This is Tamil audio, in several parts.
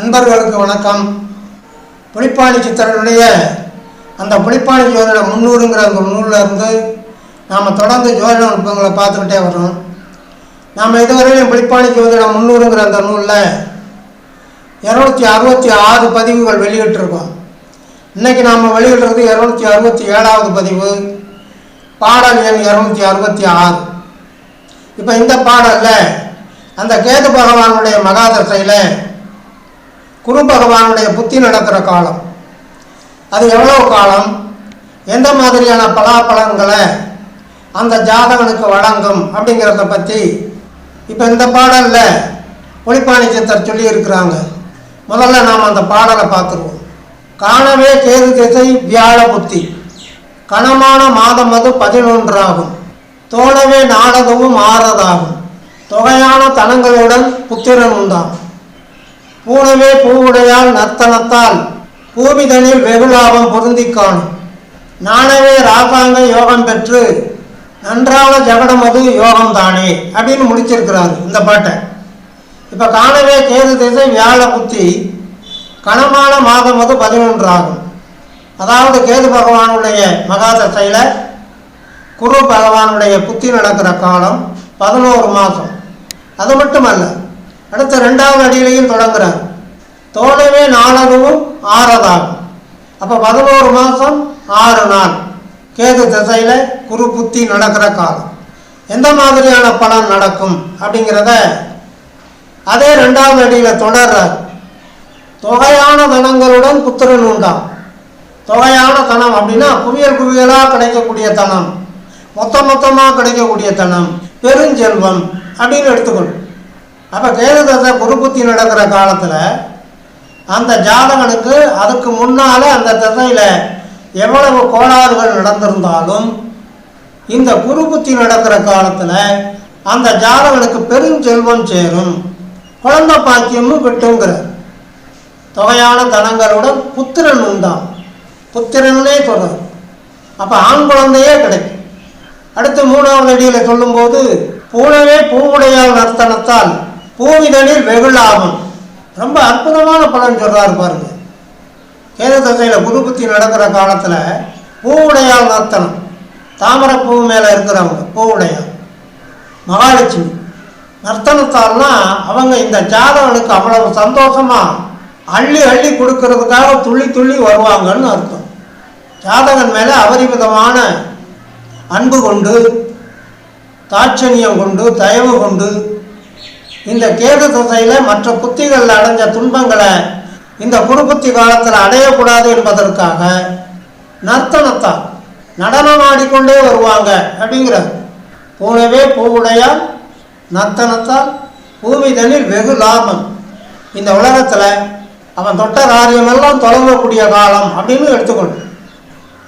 அன்பர்களுக்கு வணக்கம். புலிப்பாணி சித்தரனுடைய அந்த புலிப்பாணி ஜோதிட முன்னூறுங்கிற அந்த நூலில் இருந்து நாம் தொடர்ந்து ஜோதிட நுட்பங்களை பார்த்துக்கிட்டே வரோம். நாம் இதுவரையிலும் புளிப்பாணி ஜோதிட முன்னூறுங்கிற அந்த நூலில் இரநூத்தி அறுபத்தி ஆறு பதிவுகள் வெளியிட்டிருக்கோம். இன்றைக்கி நாம் வெளியிடுறது இரநூத்தி அறுபத்தி ஏழாவது பதிவு. பாடல் எண் இரநூத்தி அறுபத்தி ஆறு. இப்போ இந்த பாடலில் அந்த கேது பகவானுடைய மகாதசையில் குரு பகவானுடைய புத்தி நடக்கிற காலம். அது எவ்வளோ காலம்? எந்த மாதிரியான பலாப்பழங்களை அந்த ஜாதகனுக்கு வழங்கும் அப்படிங்கிறத பற்றி இப்போ இந்த பாடலில் ஒளிப்பாணிச்சித்தர் சொல்லியிருக்கிறாங்க. சொல்லி இருக்கிறாங்க முதல்ல நாம் அந்த பாடலை பார்த்துருவோம். காணவே கேது திசை வியாழ புத்தி. கணமான மாதம் அது பதினொன்றாகும். தோழவே நாடகமும் ஆறதாகும். தொகையான தனங்களுடன் புத்திரன் உண்டாகும் பூனவே பூவுடையால் நர்த்தனத்தால் பூமிதனில் வெகுலாபம் பொருந்தி காணும் நானவே ராசாங்க யோகம் பெற்று நன்றான ஜகடமது யோகம் தானே அப்படின்னு முடிச்சிருக்கிறாரு இந்த பாட்டை. இப்போ காணவே கேது திசை வியாழ புத்தி கனமான மாதம் அது பதினொன்று ஆகும் அதாவது கேது பகவானுடைய மகாதசையில் குரு பகவானுடைய புத்தி நடக்கிற காலம் பதினோரு மாதம் அது மட்டுமல்ல அடுத்த ரெண்டாவது அடியிலையும் தொடங்குறார் தோழமே நாளதுவும் ஆறதாகும். அப்போ பதினோரு மாதம் ஆறு நாள். கேது திசையில் குரு புத்தி நடக்கிற காலம். எந்த மாதிரியான பலன் நடக்கும் அப்படிங்கிறத அதே ரெண்டாவது அடியில் தொடர்றார். தொகையான தனங்களுடன் புத்திரன் உண்டாம். தொகையான தனம் அப்படின்னா குவியல் குவியலாக கிடைக்கக்கூடிய தனம். மொத்த மொத்தமாக கிடைக்கக்கூடிய தனம். பெருஞ்செல்வம் அப்படின்னு எடுத்துக்கணும் அப்போ கேதுதசை குருபுத்தி நடக்கிற காலத்தில் அந்த ஜாதகனுக்கு அதுக்கு முன்னால் அந்த திசையில் எவ்வளவு கோளாறுகள் நடந்திருந்தாலும் இந்த குருபுத்தி நடக்கிற காலத்தில் அந்த ஜாதகனுக்கு பெருஞ்செல்வம் சேரும். குழந்தை பாக்கியமும் கிட்டுங்கிறார் தொகையான தனங்களுடன் புத்திரன் உண்டாம். புத்திரன்னே சொல்கிறார் அப்போ ஆண் குழந்தையே கிடைக்கும். அடுத்து மூணாவது அடியில் சொல்லும்போது பூனவே பூவுடையால் நர்த்தனத்தால் பூவிதனில் வெகு லாபம் ரொம்ப அற்புதமான பலன் சொல்றாரு பாருங்க. கேது தசையில் குருபுத்தி நடக்கிற காலத்தில் பூவுடையால் நர்த்தனம் தாமரைப்பூ மேலே இருக்கிறவங்க பூவுடையால் மகாலட்சுமி. நர்த்தனத்தால்னா அவங்க இந்த ஜாதகனுக்கு அவ்வளவு சந்தோஷமாக அள்ளி அள்ளி கொடுக்கறதுக்காக துள்ளி துள்ளி வருவாங்கன்னு அர்த்தம். ஜாதகன் மேலே அபரிமிதமான அன்பு கொண்டு தாட்சணியம் கொண்டு தயவு கொண்டு இந்த கேது திசையில் மற்ற புத்திகளில் அடைஞ்ச துன்பங்களை இந்த குருபுத்தி காலத்தில் அடையக்கூடாது என்பதற்காக நர்த்தனத்தால் நடனம் ஆடிக்கொண்டே வருவாங்க அப்படிங்கிறது பூனவே பூவுடையால் நர்த்தனத்தால் பூமிதனில் வெகு லாபம். இந்த உலகத்தில் அவன் தொட்ட காரியமெல்லாம் தொடங்கக்கூடிய காலம் அப்படின்னு எடுத்துக்கணும்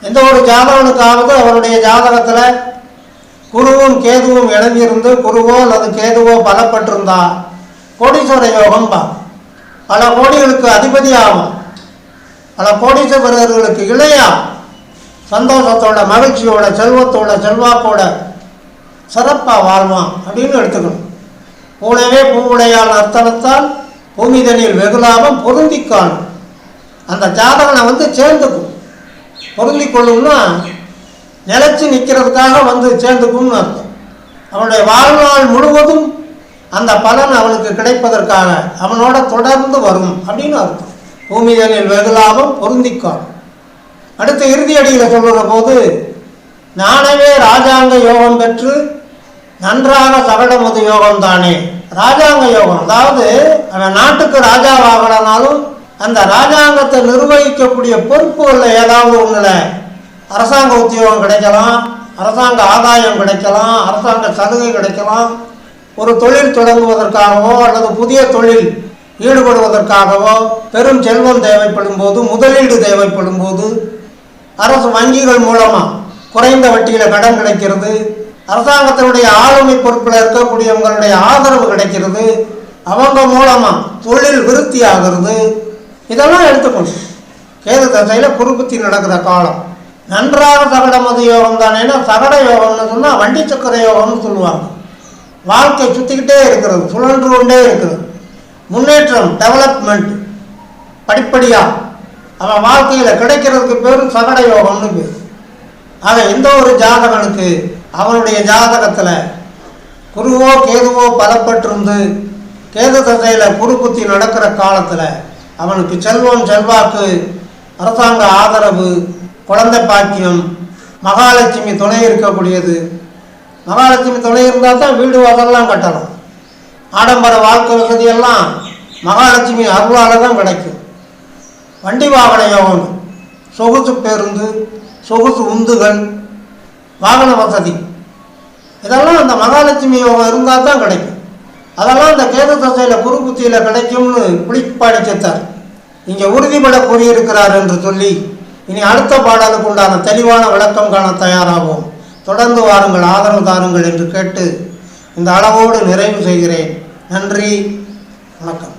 எந்த ஒரு ஜாதகனுக்காவது அவருடைய ஜாதகத்தில் குருவும் கேதுவும் இணைஞ்சிருந்து குருவோ அல்லது கேதுவோ பலப்பட்டிருந்தா? கோடீஸ்வர யோகம் பா. பல கோடிகளுக்கு அதிபதி ஆகும் பல கோடீஸ்வரர்களுக்கு இளையா. சந்தோஷத்தோட மகிழ்ச்சியோட செல்வத்தோட செல்வாக்கோட சிறப்பாக வாழ்வான் அப்படின்னு எடுத்துக்கணும். பூனவே பூவுடையால் அர்த்தனத்தால் பூமிதனில் வெகுலாபம் பொருந்தி காணும். அந்த ஜாதகனை வந்து சேர்ந்துக்கும். பொருந்தி கொள்ளும்னா நிற்கிறதுக்காக வந்து சேர்ந்துக்கும்னு அர்த்தம். அவனுடைய வாழ்நாள் முழுவதும் அந்த பலன் அவனுக்கு கிடைப்பதற்காக அவனோட தொடர்ந்து வரும் அப்படின்னு அர்த்தம். பூமிதனில் வெகுலாபம் பொருந்திக்கான் அடுத்து இறுதி அடியில் சொல்லுற போது நானவே ராஜாங்க யோகம் பெற்று நன்றாக சகடமது யோகம் தானே. ராஜாங்க யோகம் அதாவது அவன் நாட்டுக்கு ராஜாவாகலனாலும் அந்த ராஜாங்கத்தை நிர்வகிக்கக்கூடிய பொறுப்புகளில் ஏதாவது ஒன்றில் அரசாங்க உத்தியோகம் கிடைக்கலாம் அரசாங்க ஆதாயம் கிடைக்கலாம் அரசாங்க சலுகை கிடைக்கலாம். ஒரு தொழில் தொடங்குவதற்காகவோ அல்லது புதிய தொழில் ஈடுபடுவதற்காகவோ பெரும் செல்வம் தேவைப்படும் போது முதலீடு தேவைப்படும் போது அரசு வங்கிகள் மூலமாக குறைந்த வட்டியில் கடன் கிடைக்கிறது. அரசாங்கத்தினுடைய ஆளுமை பொறுப்பில் இருக்கக்கூடியவங்களுடைய ஆதரவு கிடைக்கிறது. அவங்க மூலமாக தொழில் விருத்தி ஆகிறது இதெல்லாம் எடுத்துக்கணும். கேது தசையில் குறுபுத்தி நடக்கிற காலம். நன்றாக சகட மது யோகம் தானேன்னா சகட யோகம்னு சொன்னால் வண்டி சக்கர யோகம்னு சொல்லுவாங்க. வாழ்க்கை சுற்றிக்கிட்டே இருக்கிறது சுழன்று கொண்டே இருக்கிறது. முன்னேற்றம் டெவலப்மெண்ட் படிப்படியாக அவன் வாழ்க்கையில் கிடைக்கிறதுக்கு பேர் சகட யோகம்னு பேர். ஆக எந்த ஒரு ஜாதகனுக்கு அவனுடைய ஜாதகத்தில் குருவோ கேதுவோ பலப்பட்டிருந்து கேது தசையில் குரு புத்தி நடக்கிற காலத்தில் அவனுக்கு செல்வம் செல்வாக்கு அரசாங்க ஆதரவு குழந்தை பாக்கியம் மகாலட்சுமி துணை இருக்கக்கூடியது. மகாலட்சுமி துணை இருந்தால் தான் வீடு வாசல்லாம் கட்டலாம் ஆடம்பர வாழ்க்கை வசதியெல்லாம் மகாலட்சுமி அருளால் தான் கிடைக்கும். வண்டி வாகன யோகம் சொகுசு பேருந்து சொகுசு உந்துகள் வாகன வசதி. இதெல்லாம் அந்த மகாலட்சுமி யோகம் இருந்தால் தான் கிடைக்கும். அதெல்லாம் இந்த கேது தசையில் குரு கிடைக்கும்னு புளிப்பாடி செத்தார். இங்கே உறுதிபட கூறியிருக்கிறார் என்று சொல்லி இனி அடுத்த பாடலுக்கு உண்டான தெளிவான விளக்கம் காண தயாராகும் தொடர்ந்து வாருங்கள் ஆதரவு தாருங்கள் என்று கேட்டு இந்த அளவோடு நிறைவு செய்கிறேன். நன்றி வணக்கம்.